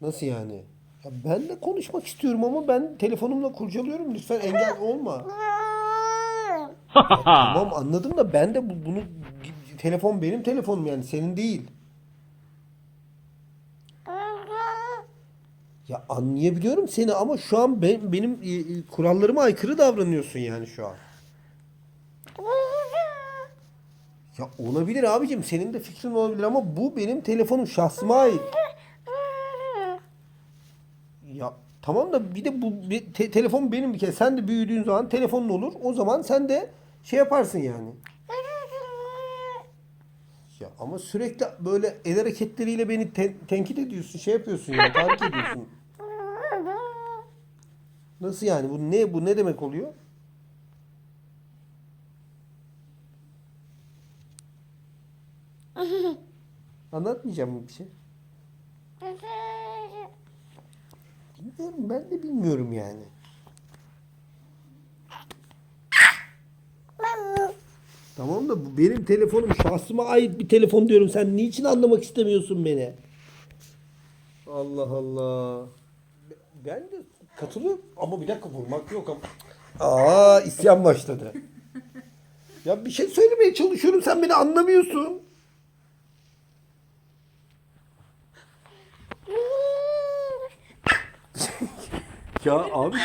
Nasıl yani? Ya ben de konuşmak istiyorum ama ben telefonumla kurcalıyorum. Lütfen engel olma. Tamam anladım da ben de bu- bunu telefon benim telefonum yani senin değil. Ya anlayabiliyorum seni ama şu an ben, benim e, e, kurallarıma aykırı davranıyorsun yani şu an. Ya olabilir abicim senin de fikrin olabilir ama bu benim telefonum şahsıma ait. Ya tamam da bir de bu bir te- telefon benim bir kere sen de büyüdüğün zaman telefonun olur. O zaman sen de şey yaparsın yani. Ya ama sürekli böyle el hareketleriyle beni te- tenkit ediyorsun, şey yapıyorsun ya, tahrik ediyorsun. Nasıl yani? Bu ne bu ne demek oluyor? Anlatmayacağım mı bir şey? Bilmiyorum ben de bilmiyorum yani. Tamam da bu benim telefonum şahsıma ait bir telefon diyorum. Sen niçin anlamak istemiyorsun beni? Allah Allah. Ben de katılıyorum ama bir dakika vurmak yok ama. Aa isyan başladı. Ya bir şey söylemeye çalışıyorum sen beni anlamıyorsun. Ya abi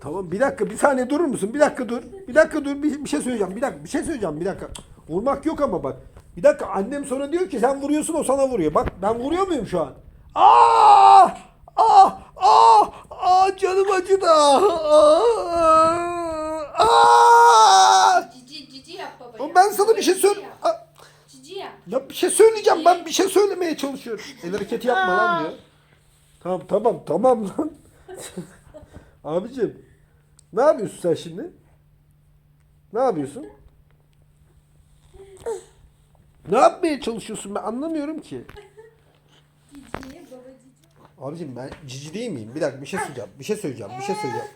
Tamam bir dakika bir saniye durur musun? Bir dakika dur. Bir dakika dur bir, bir şey söyleyeceğim. Bir dakika bir şey söyleyeceğim. Bir dakika. Vurmak yok ama bak. Bir dakika annem sonra diyor ki sen vuruyorsun o sana vuruyor. Bak ben vuruyor muyum şu an? Ah! Ah! Ah! Ah! Canım acıdı. Ah! Ah! Cici cici yap baba. Ben sana bir şey söyle. Cici yap. Ya bir şey söyleyeceğim. Ben bir şey söylemeye çalışıyorum. El hareketi yapma lan diyor. Tamam tamam tamam lan. Abicim. Ne yapıyorsun sen şimdi? Ne yapıyorsun? Ne yapmaya çalışıyorsun ben anlamıyorum ki. Abicim ben cici değil miyim? Bir dakika bir şey söyleyeceğim. Bir şey söyleyeceğim. Bir şey söyleyeceğim.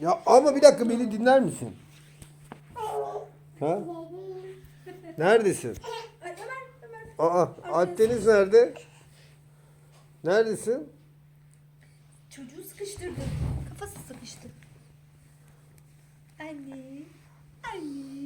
Ya ama bir dakika beni dinler misin? Ha? Neredesin? Aa, Alpdeniz nerede? Neredesin? Çocuğu sıkıştırdı. Kafası sıkıştı. Anne. Anne.